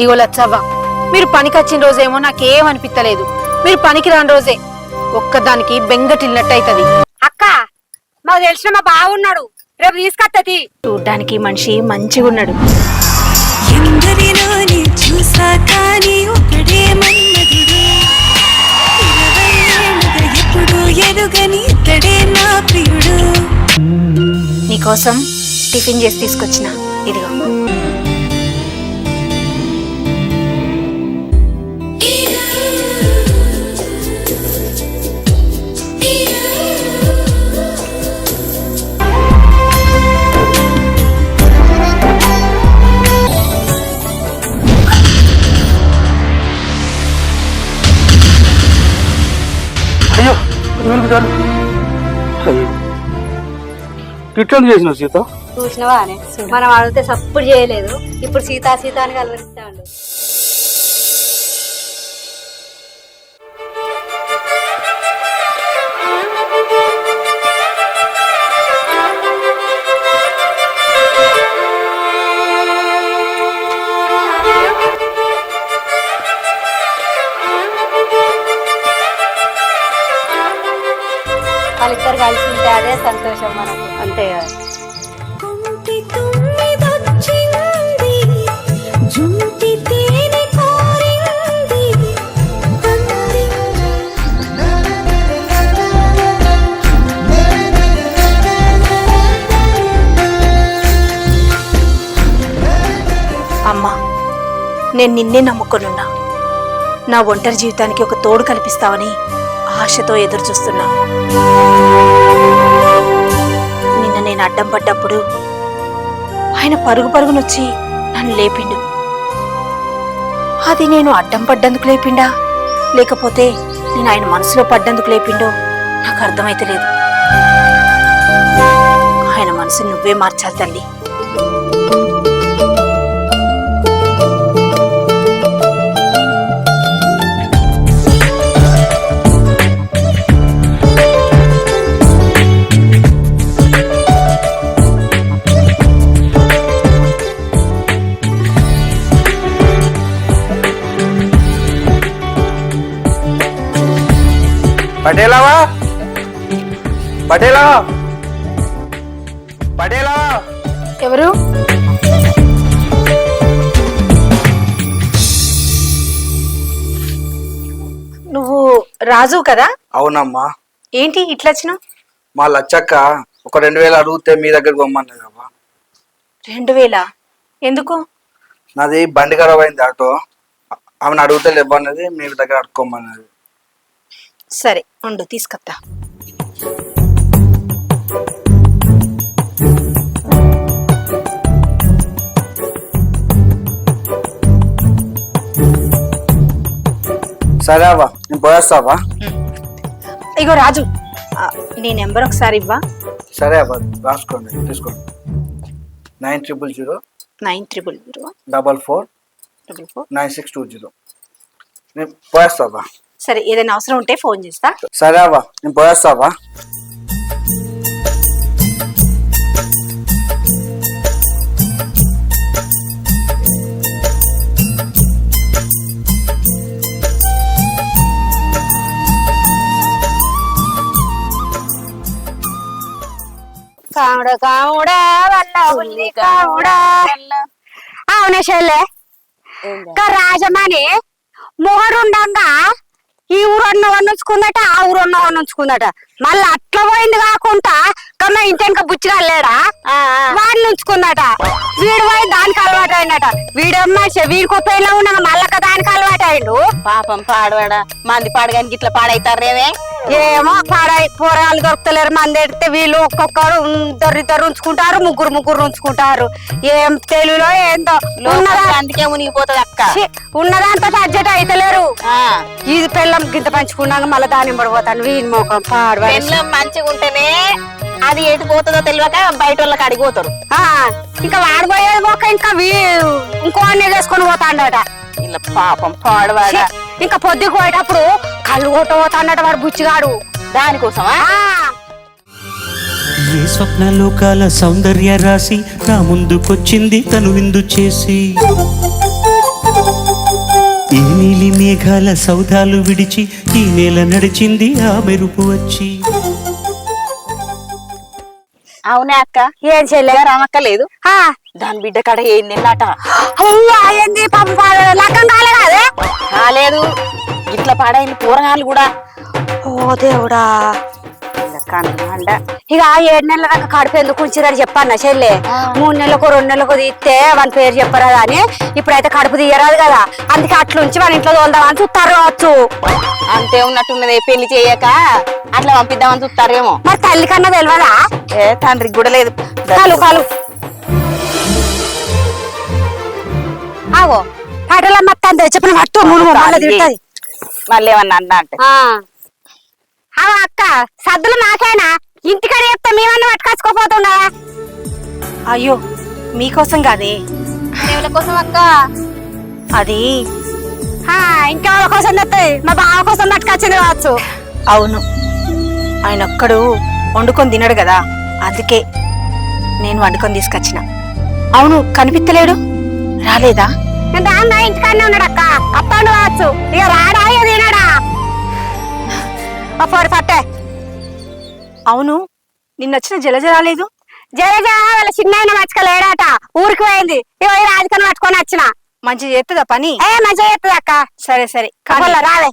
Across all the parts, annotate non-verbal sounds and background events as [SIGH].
ఇగో లచ్చవ్వ మీరు పనికి వచ్చిన రోజేమో నాకేం అనిపిస్తలేదు మీరు పనికి రాని రోజే ఒక్కదానికి బెంగటిల్లినట్టు అవుతుంది అక్క మాకు తెలిసిన మా బావున్నాడు రేపు తీసుకొత్తది చూడ్డానికి మనిషి మంచిగా ఉన్నాడు నీకోసం టిఫిన్ చేసి తీసుకొచ్చిన ఇదిగో. పదివేలు చాలు ఇట్లా చేసిన సీత? చూసినవా అని మనం అడిగితే సప్పుడు చేయలేదు. ఇప్పుడు సీతా సీత అని కలవరిస్తాడు. వాళ్ళిద్దరు కలిసి ఉంటే అదే సంతోషం మనకు అంతే కదా. అమ్మా నేను నిన్నే నమ్ముకొనున్నా. నా ఒంటరి జీవితానికి ఒక తోడు కల్పిస్తావని ఆశతో ఎదురు చూస్తున్నా. నిన్న నేను అడ్డం పడ్డప్పుడు ఆయన పరుగు పరుగునొచ్చి నన్ను లేపిండు. అది నేను అడ్డం పడ్డందుకు లేపిండా? లేకపోతే నేను ఆయన మనసులో పడ్డందుకు లేపిండో నాకు అర్థమైతే లేదు ఆయన మనసు నువ్వే మార్చాలి తల్లి. పటేలావా? పటేలా పటేలా ఎవరు? నువ్వు రాజు కదా? అవునమ్మా. ఏంటి ఇట్లా వచ్చినావు? మా లచ్చక్క ఒక రెండు వేలు అడిగితే మీ దగ్గరకు పొమ్మన్నది అమ్మా రెండు వేల? ఎందుకు? నాది బండి ఖరాబ్ అయింది ఆటో. ఆమెను అడిగితే లేవన్నది మీ దగ్గర అడుక్కోమన్నది. సరే ఉండు తీసుకొత్తా. సరే అవ్వా నేను పోయేస్తావా ఇగో రాజు ఆ, నీ నెంబర్ ఒకసారి ఇవ్వా. సరే అవ్వ రాసుకోండి తీసుకోండి. Nine triple zero nine triple zero double four triple four nine six two zero. నేను పోయేస్తావా సరే ఏదైనా అవసరం ఉంటే ఫోన్ చేస్తా. సరే అవ్వా నేను పోయేస్తావా కాముడ కాముడా వల్ల ఉల్లి కాముడా. అవునా ఇంకా రాజమణి మొహరుండంగా ఈ ఊరన్న ఉంచుకుందట ఆ ఊరన్న ఉంచుకుందట మళ్ళీ అట్లా పోయింది కాకుండా కన్నా ఇంటెనక బుచ్చిగా లేడా? వాడిని ఉంచుకుందట వీడు పోయి దానికి అలవాటు అయినట వీడమ్మా వీడికి ఉపయోగంలో ఉండగా మళ్ళక దానికి అలవాటు అయిండు పాపం పాడవాడ? మంది పాడగానికి ఇట్లా పాడైతారేమే ఏమో పాడై పోరాలు దొరుకుతలేరు. మంది ఎడితే వీళ్ళు ఒక్కొక్కరు ఇద్దరు ఇద్దరు ఉంచుకుంటారు ముగ్గురు ముగ్గురు ఉంచుకుంటారు. ఏం తెలుగులో ఏందో. ఉన్నదా అందుకే మునిగిపోతుంది అక్క. ఉన్నదంతా అడ్జెట్ అయితలేరు. ఆ, ఇది పెళ్ళం గింత పంచుకున్నాక మళ్ళీ దాని పడిపోతాను వీని మొఖం పాడవాలి పెళ్ళం మంచిగా ఉంటేనే అది ఎటు పోతుందో తెలియక బయట వాళ్ళకి అడిగిపోతారు ఇంకా వాడిపోయేది మొక్క ఇంకా ఇంకో అన్నీ చేసుకొని పోతాడట. ఇలా పాపం పాడవాడ ఇంకా పొద్దుకు పోయేటప్పుడు కళ్ళు కొట్ట పోతాడట వాడు బుచ్చిగాడు. దానికోసమా? ఏ స్వప్నలోకాల సౌందర్య రాశి నా ముందుకొచ్చింది తను విందు చేసి. ఈ నీలి మేఘాల సౌధాలు విడిచి ఈ నేల నడిచింది ఆ మెరుపు వచ్చి. అవునే అక్క ఏం చెల్లె రామక్క లేదు. ఆ, దాని బిడ్డ కాడ ఏం నెల్లట అయ్యా ఏంది పాపం పాడు? లగ్గం కాలే కాదే? కాలేదు. ఇట్లా పాడైన కూరగాయలు కూడా. ఓ దేవుడా. ఇక ఏడు నెలల దాకా కడుపు ఎందుకు ఉంచిరని చెప్పన్న చెల్లె. మూడు నెలలకు రెండు నెలలకు తీస్తే వాని పేరు చెప్పరాదు అని ఇప్పుడైతే కడుపు తీయరాదు కదా. అందుకే అట్లుంచి మన ఇంట్లో తోలుదామని చూస్తారు కావచ్చు. అంతే ఉన్నట్టున్నది పెళ్ళి చేయక అట్లా పంపిద్దామని చూస్తారేమో మరి తల్లి కన్నా తెలియదా ఏ తండ్రికి కూడా లేదు. కాలు కాలు. ఆగో. పాటలమ్మ తండ్రి చెప్పిన పట్టు మూడు మళ్ళీ తింటది. మళ్ళీ ఏమన్నా అన్నా అంటే. అవ అక్క సద్దులు నాకేనా? ఇంటికాడ చెప్తా మేమన్నా పట్టుకొచ్చుకోపోతుండా అయ్యో మీకోసం కాదే? దేవుల కోసం అక్క. అది. ఇంకా వాళ్ళ కోసం తెస్తాయి మా బావ కోసం పట్టుకొచ్చింది కావచ్చు. అవును. ఆయన ఒక్కడు వండుకొని తినడు కదా అందుకే నేను వండుకొని తీసుకొచ్చిన. అవును కనిపిస్తలేడు రాలేదా? ఇంటికాడనే ఉన్నాడు అక్క. అప్పండు కావచ్చు. ఇక రాడా తినడా? పోరు పట్టే అవును నిన్నొచ్చిన జలజ రాలేదు? జయ వాళ్ళ చిన్న ఆయన మర్చుకోలేడాట ఊరికి పోయింది. రాజకీయం పట్టుకొని వచ్చిన. మంచి చేస్తుందా పని? ఏ మంచిగా చెప్తుంది అక్క. సరే సరే. కబుర్లో రాలే.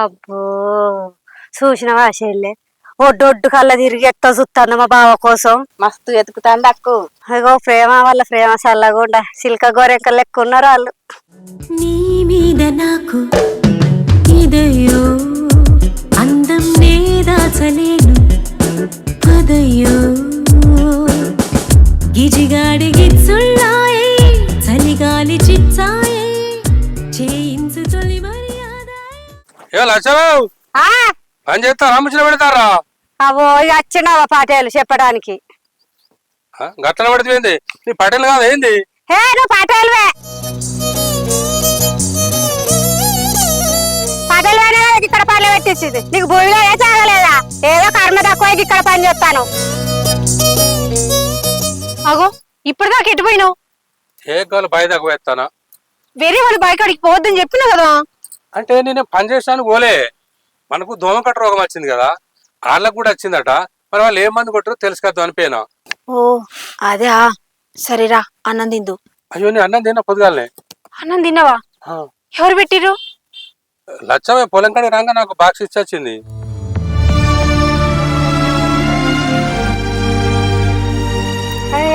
అబ్బో. చూసినవా చెల్లె? ఒడ్డొడ్డు కళ్ళ తిరిగి ఎట్ట చూస్తాను మా బావ కోసం. మస్తు ఎతుకుతాండి అక్కు. అగో ప్రేమ వాళ్ళ ప్రేమ చల్లగుండా. సిల్క గోరెంకలు లెక్క ఉన్నారు వాళ్ళు నీ మీద నాకు ఇదయ్యో అందం నే దాచలేను పదయ్యో గిజిగాడి గిచ్చుళ్ళాయే చలిగాలి చిచ్చాయే. చేయించు తొలి మర్యాద ఏ ఆ! పని పెడతారా? అవో వచ్చినావా పాటేలు చెప్పడానికి? నీ పటేల్ కాదు ఏంది? హే నువ్వు పాటేలువే. పాటేలువేనే కదా ఇక్కడ పనులు పెట్టించింది నీకు భూమిలో ఏ చాగలేదా ఏదో కర్మ తక్కువ ఇక్కడ పని చేస్తాను. అగో ఇప్పుడు దాకా ఎటు పోయినావు? ఏ గోలు బయట తక్కువ వేరే వాళ్ళ బైక్ అడిగి పోవద్దని చెప్పినా కదా? అంటే నేను పని చేసాను పోలే. మనకు దోమకట్ట రోగం వచ్చింది కదా వాళ్ళకు కూడా వచ్చిందట. మరి వాళ్ళు ఏం మంది కొట్టరో తెలుసు కదా అనిపోయినా ఓ అదే సరేరా అన్నం తిందు. అయ్యో నేను అన్నం తిన్నా పొద్దుగాలనే. అన్నం తిన్నావా? ఎవరు పెట్టిర్రు? లచ్చమే పొలం కాడికి రాగా నాకు బాక్స్ ఇచ్చి వచ్చింది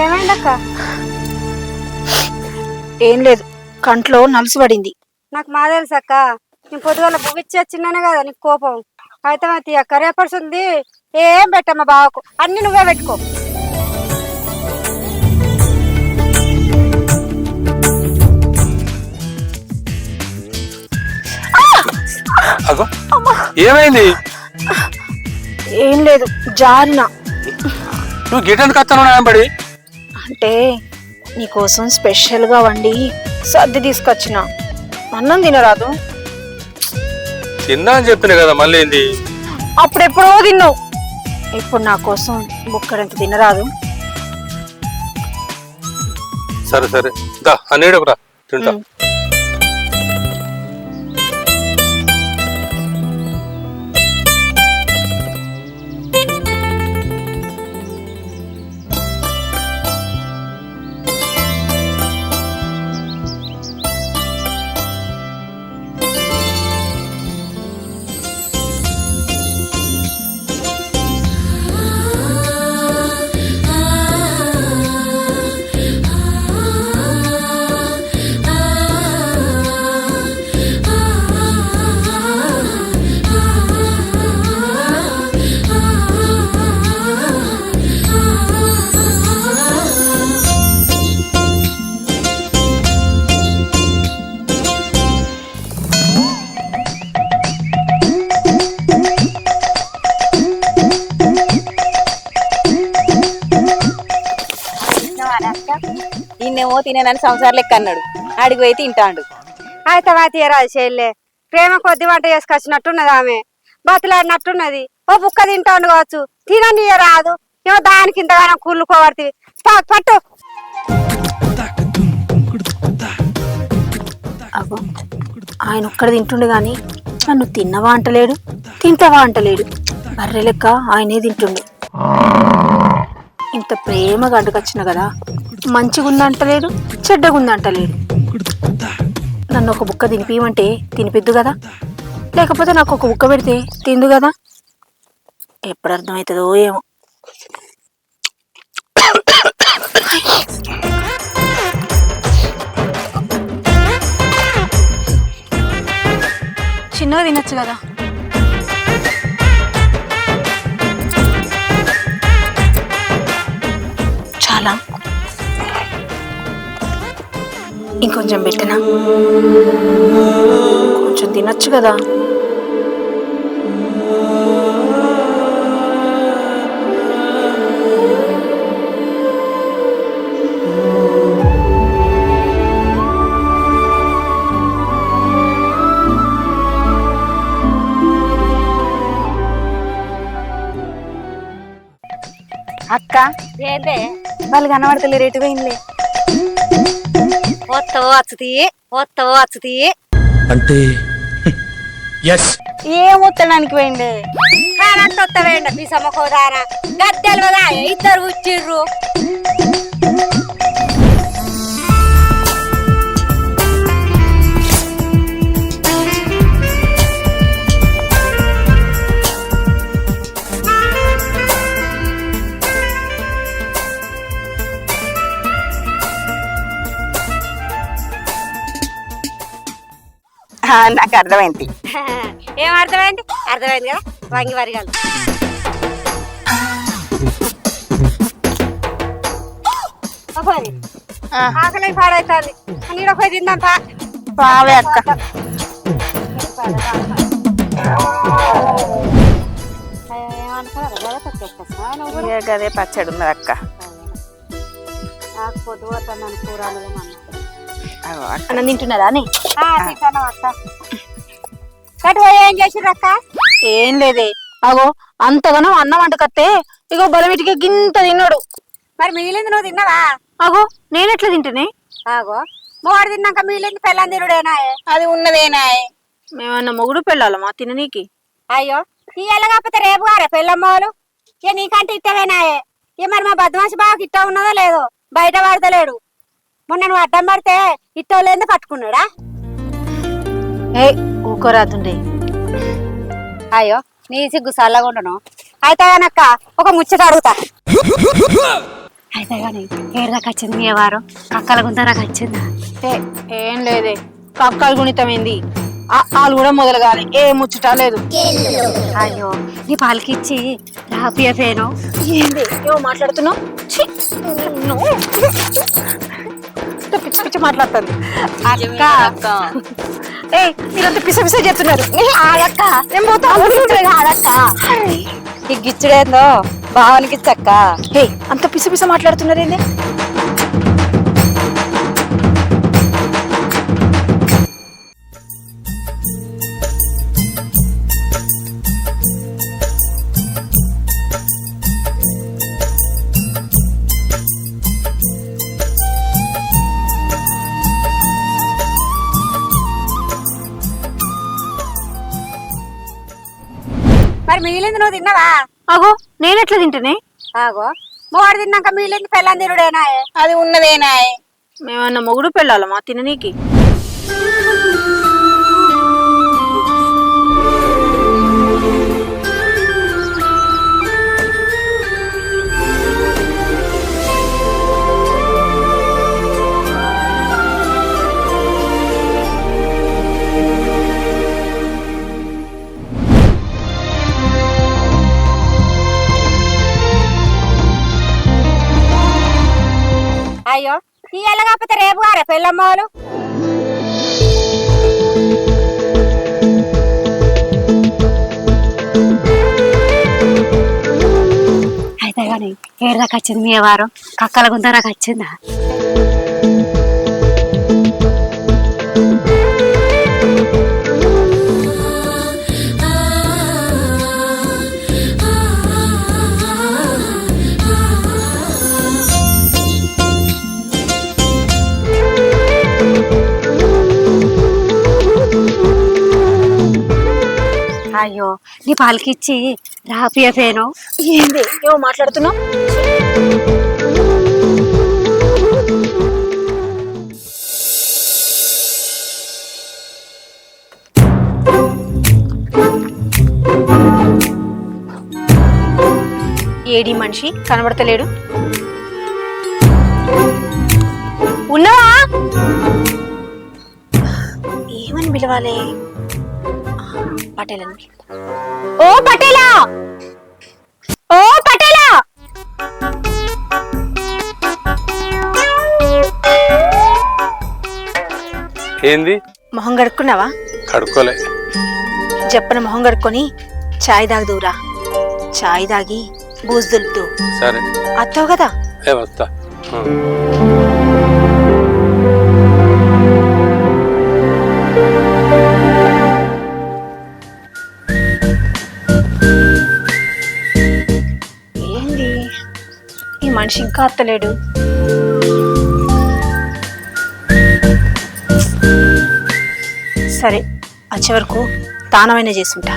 ఏమైందక్క? ఏం లేదు కంట్లో నలుసు పడింది. నాకు మా తెలుసు అక్క. నేను పొద్దుగాల బుగిచ్చి వచ్చినానే కదా నీకు కోపం. అయితే అది అక్క రేపడుతుంది ఏం పెట్టమ్మా బావకు? అన్ని నువ్వే పెట్టుకో. ఏమైంది? ఏం లేదు జారిన. నువ్వు గిటెందుకు వస్తాను బడి? అంటే నీకోసం స్పెషల్గా వండి సర్ది తీసుకొచ్చిన. అన్నం తినరాదు. తిన్నా అని చెప్పిన కదా మళ్ళీ ఏంది? అప్పుడెప్పుడో తిన్నావు. ఇప్పుడు నా కోసం బుక్కడంత తినరాదు. సరే సరే. దా అనేడకురా తింటా. తినేనని సంసారం లెక్క అన్నాడు. ఆడికి పోయి తింటాడు. అయితే మా తీయరాదు చెల్లె ప్రేమ కొద్ది వంట చేసుకొచ్చినట్టున్నది ఆమె. బతులాడినట్టున్నది. ఓ బుక్క తింటాను కావచ్చు. తినని రాదు. ఏమో దానికి ఇంతగానో పా- పట్టు. అగో ఆయన ఒక్కడ తింటుండు గాని నన్ను తిన్నవా అంటలేడు తింటావా అంటలేడు. బర్రె లెక్క ఆయనే తింటుండు. ఇంత ప్రేమగా అడ్డుకొచ్చిన కదా మంచిగుందంటలేడు చెడ్డగుందంటలేడు నన్ను ఒక బుక్క తినిపియమంటే తినిపిద్దు కదా? లేకపోతే నాకు ఒక బుక్క పెడితే తిందు కదా? ఎప్పుడు అర్థమవుతుందో ఏమో. చిన్నగా తినొచ్చు కదా? చాలా ఇంకొంచెం పెట్టనా? కొంచెం తినొచ్చు కదా. అక్క. ఏంటే వాళ్ళు కనబడతలేరు ఎటు పోయింది వస్తావో అచ్చుతీ వస్తావో అచ్చుతీ. అంటే? ఎస్ ఏం వత్తడానికి పోయింది కానంత వస్తవేండి మీ సమకోదాన గద్దెలు ఇద్దరు వచ్చిర్రు [LAUGHS] నాకు అర్థమైంది. [LAUGHS] ఏం అర్థమైంది? అర్థమైంది కదా? వంగి వరిగాలు. ఆకలి పాడైతుంది. నీడ పోయి తిందాం పావే అక్క. గదే పచ్చడి ఉన్నది అక్క నాకు పొద్దు పోతాను కూర అగో అక్క అన్నం తింటున్నదా అని? ఏం చేసిర్రు అక్క. ఏం లేదే. అగో అంతగానో అన్నం వంటకత్తే ఇగో బలమిటికి గింత తిన్నాడు. మరి మిగిలింది నువ్వు తిన్నావా? అగో నేనెట్లా తింటనే? ఆగో మూడు తిన్నాక మిగిలింది పెళ్ళం తిరుడేనా అది ఉన్నదేనా మేమన్నా మొగుడు పెళ్ళాలమా తిననీకి అయ్యో ఎల్ల కాకపోతే రేపు గారే పెళ్ళమ్మోలు ఇక నీకంటే ఇట్టవేనాయే ఇక మరి మా బద్మాసి బాగా ఇట్ట ఉన్నదో లేదో బయట పడతలేడు మొన్న నువ్వు అడ్డం పడితే ఇట్టోలేందో పట్టుకున్నాడా? ఏ ఊకోరాదుండే అయ్యో నీ సిగ్గు చల్లగుండను అయితే గానక్క ఒక ముచ్చట అడుగుతా. అయితే గాని ఏడదాకా వచ్చింది మీ వారు కక్కల గుంతరాకు వచ్చిందా? ఏ ఏం లేదే. కక్కలు గుణితమైంది వాళ్ళు కూడా మొదలు కాలే ఏ ముచ్చట లేదు. అయ్యో నీ పాలకిచ్చి రాపియఫేను ఏంది? ఏమో మాట్లాడుతున్నావు? మాట్లాడుతుంది. అక్క. ఏ మీరంతా పిస పిస చెప్తున్నారు ఆడక్క నేను పోతా. ఆడక్క ఈ గిచ్చుడేందో భావానికి ఇచ్చక్క. ఏ అంత పిస పిస మాట్లాడుతున్నారు మిగిలింది నువ్వు తిన్నావా? అగో నేనెట్లా తింటనే? ఆగో. మూడు తిన్నాక మిగిలింది పెళ్ళం తిరుడేనా అది ఉన్నదేనా మేమన్నా మొగుడు పెళ్ళాలమా తిననీకి? రేపు గారే పెళ్ళమ్మోలు అయితే కానీ ఏడదాకా వచ్చింది మీ వారు? కక్కల గుంతరాకు వచ్చిందా? నీ పాలకిచ్చి రాపియఫేను ఏంది? ఏమో మాట్లాడుతున్నావు? ఏడి మనిషి కనబడతలేడు. ఉన్నావా? ఏమని పిలవాలి? పటేల్ అని పిలుద్దాం. ఓ పటేలా! ఓ పటేలా! ఏంది? మొహం కడుక్కున్నావా? కడుక్కోలే. చెప్పన మొహం కడుక్కొని చాయ్ తాగుదువురా. చాయ్ తాగి బూజు దులుపుతూ సరే. అత్తావు కదా? ఏ వస్తా. మనిషి ఇంకా అత్తలేడు. సరే వచ్చే వరకు తానమైనా చేసుంటా.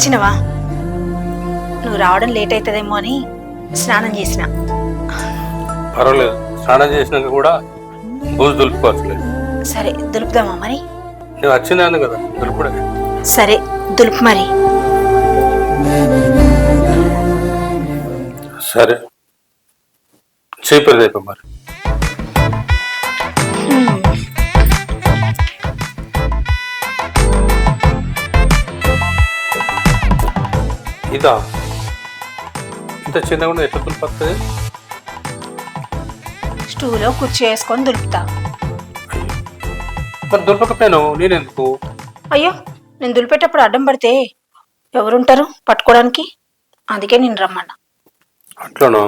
వచ్చినవా? నువ్వు రావడం లేట్ అవుతుందేమో అని స్నానం చేసిన. పర్వాలేదు. స్నానం చేసినాక కూడా బూజు దులుపుకోవట్లేదు. సరే దులుపుదామా మరి? నువ్వు వచ్చిందాను కదా దులుపుడే. సరే దులుపు మరి. సరే. చేపేది అయిపో మరి. ఇదా? ఇంత చిన్నగా ఉన్నది ఎట్లా దులిపస్తుంది స్టూలో కుర్చీ వేసుకొని దులుపుతా. మరి దులపకపోయాను? నేనెందుకు? అయ్యో నేను దులిపేటప్పుడు అడ్డం పడితే ఎవరుంటారు పట్టుకోవడానికి? అందుకే నేను రమ్మన్నా. అట్లనో?